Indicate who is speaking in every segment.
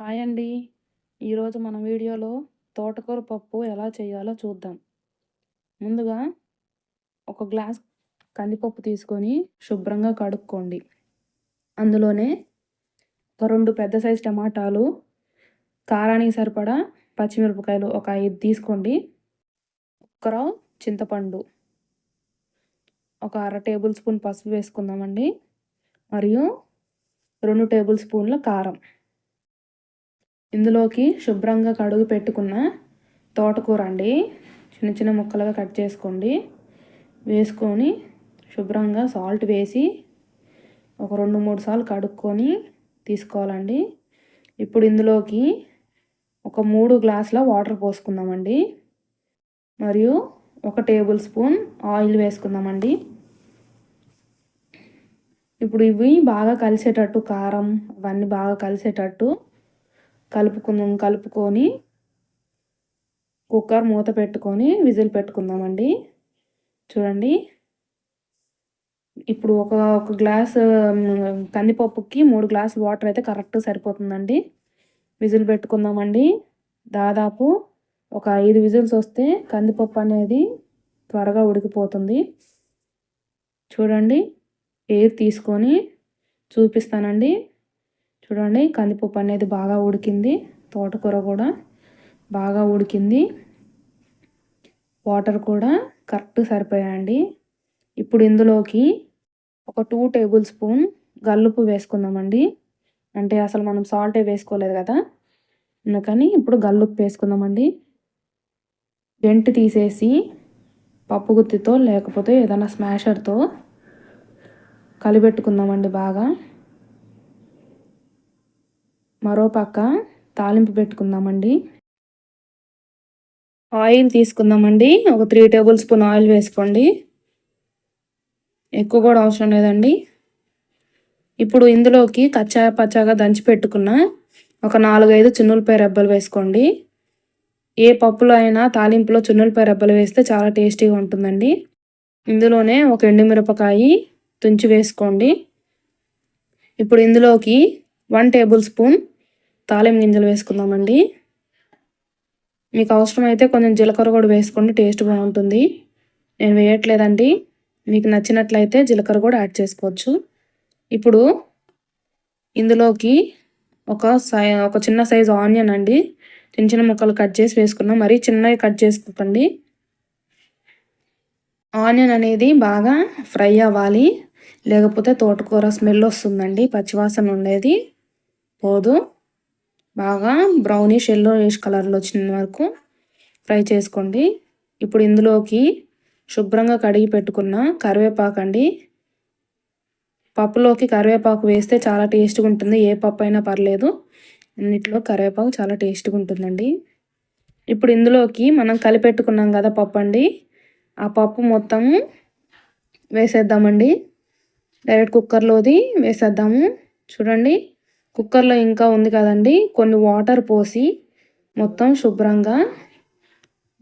Speaker 1: Hi అండి. ఈరోజు మన వీడియోలో తోటకూర పప్పు ఎలా చేయాలో చూద్దాం. ముందుగా ఒక గ్లాస్ కందిపప్పు తీసుకొని శుభ్రంగా కడుక్కోండి. అందులోనే ఒక రెండు పెద్ద సైజు టమాటాలు కారానికి సరిపడా పచ్చిమిరపకాయలు ఒక ఐదు తీసుకోండి. ఒక్కర చింతపండు ఒక అర టేబుల్ స్పూన్ పసుపు వేసుకుందామండి. మరియు రెండు టేబుల్ స్పూన్ల కారం. ఇందులోకి శుభ్రంగా కడుగు పెట్టుకున్న తోటకూర అండి. చిన్న చిన్న ముక్కలుగా కట్ చేసుకోండి. వేసుకొని శుభ్రంగా సాల్ట్ వేసి ఒక రెండు మూడు సార్లు కడుక్కొని తీసుకోవాలండి. ఇప్పుడు ఇందులోకి ఒక మూడు గ్లాసుల వాటర్ పోసుకుందామండి. మరియు ఒక టేబుల్ స్పూన్ ఆయిల్ వేసుకుందామండి. ఇప్పుడు ఇవి బాగా కలిసేటట్టు కారం అవన్నీ బాగా కలిసేటట్టు కలుపుకుందాం కలుపుకొని కుక్కర్ మూత పెట్టుకొని విజిల్ పెట్టుకుందామండి. చూడండి. ఇప్పుడు ఒక ఒక గ్లాస్ కందిపప్పుకి మూడు గ్లాసులు వాటర్ అయితే కరెక్ట్ సరిపోతుందండి. విజిల్ పెట్టుకుందామండి. దాదాపు ఒక ఐదు విజిల్స్ వస్తే కందిపప్పు అనేది త్వరగా ఉడికిపోతుంది. చూడండి. ఎయిర్ తీసుకొని చూపిస్తానండి. చూడండి కందిపప్పు అనేది బాగా ఉడికింది. తోటకూర కూడా బాగా ఉడికింది. వాటర్ కూడా కరెక్ట్ సరిపోయాయండి. ఇప్పుడు ఇందులోకి ఒక టూ టేబుల్ స్పూన్ గల్లుపు వేసుకుందామండి. అంటే అసలు మనం సాల్టే వేసుకోలేదు కదా. అందుకని ఇప్పుడు గల్లుప్పు వేసుకుందామండి. వెంట తీసేసి పప్పు గుత్తితో లేకపోతే ఏదైనా స్మాషర్తో కలిపెట్టుకుందామండి బాగా. మరో పక్క తాలింపు పెట్టుకుందామండి. ఆయిల్ తీసుకుందామండి. ఒక త్రీ టేబుల్ స్పూన్ ఆయిల్ వేసుకోండి. ఎక్కువ కూడా అవసరం లేదండి. ఇప్పుడు ఇందులోకి కచ్చా పచ్చాగా దంచి పెట్టుకున్న ఒక నాలుగైదు చున్నులపై రెబ్బలు వేసుకోండి. ఏ పప్పులో అయినా తాలింపులో చున్నులపై రెబ్బలు వేస్తే చాలా టేస్టీగా ఉంటుందండి. ఇందులోనే ఒక ఎండుమిరపకాయ తుంచి వేసుకోండి. ఇప్పుడు ఇందులోకి వన్ టేబుల్ స్పూన్ తాలింపు గింజలు వేసుకుందామండి. మీకు అవసరమైతే కొంచెం జీలకర్ర కూడా వేసుకోండి టేస్ట్ బాగుంటుంది. నేను వేయట్లేదండి. మీకు నచ్చినట్లయితే జీలకర్ర కూడా యాడ్ చేసుకోవచ్చు. ఇప్పుడు ఇందులోకి ఒక సై ఒక చిన్న సైజు ఆనియన్ అండి. చిన్న చిన్న ముక్కలు కట్ చేసి వేసుకున్నాం. మరీ చిన్నవి కట్ చేసుకోకండి. ఆనియన్ అనేది బాగా ఫ్రై అవ్వాలి. లేకపోతే తోటకూర స్మెల్ వస్తుందండి. పచ్చివాసన ఉండేది. పోదు. బాగా బ్రౌనిష్ ఎల్లోయిష్ కలర్లో వచ్చిన వరకు ఫ్రై చేసుకోండి. ఇప్పుడు ఇందులోకి శుభ్రంగా కడిగి పెట్టుకున్న కరివేపాకు అండి. పప్పులోకి కరివేపాకు వేస్తే చాలా టేస్ట్గా ఉంటుంది. ఏ పప్పు అయినా పర్లేదు. అన్నిట్లో కరివేపాకు చాలా టేస్ట్గా ఉంటుందండి. ఇప్పుడు ఇందులోకి మనం కలిపెట్టుకున్నాం కదా పప్పు అండి. ఆ పప్పు మొత్తము వేసేద్దామండి. డైరెక్ట్ కుక్కర్లోది వేసేద్దాము. చూడండి. కుక్కర్లో ఇంకా ఉంది కదండి. కొన్ని వాటర్ పోసి మొత్తం శుభ్రంగా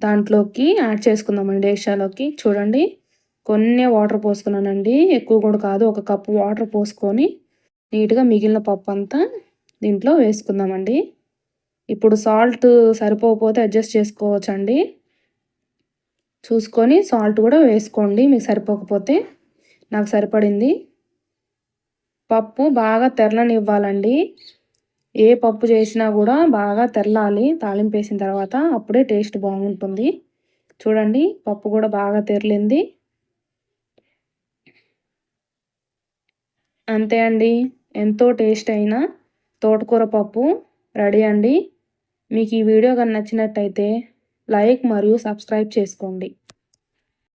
Speaker 1: దాంట్లోకి యాడ్ చేసుకుందామండి డేక్షాలోకి చూడండి కొన్ని వాటర్ పోసుకున్నానండి. ఎక్కువ కూడా కాదు ఒక కప్పు వాటర్ పోసుకొని నీట్గా మిగిలిన పప్పు అంతా దీంట్లో వేసుకుందామండి. ఇప్పుడు సాల్ట్ సరిపోకపోతే అడ్జస్ట్ చేసుకోవచ్చండి. చూసుకొని సాల్ట్ కూడా వేసుకోండి మీకు సరిపోకపోతే. నాకు సరిపడింది. పప్పు బాగా తెరలనివ్వాలండి. ఏ పప్పు చేసినా కూడా బాగా తెరలాలి. తాలింపు వేసిన తర్వాత అప్పుడే టేస్ట్ బాగుంటుంది. చూడండి పప్పు కూడా బాగా తెరలింది. అంతే అండి. ఎంతో టేస్ట్ అయిన తోటకూర పప్పు రెడీ అండి. మీకు ఈ వీడియో కానీ నచ్చినట్టయితే లైక్ మరియు సబ్స్క్రైబ్ చేసుకోండి.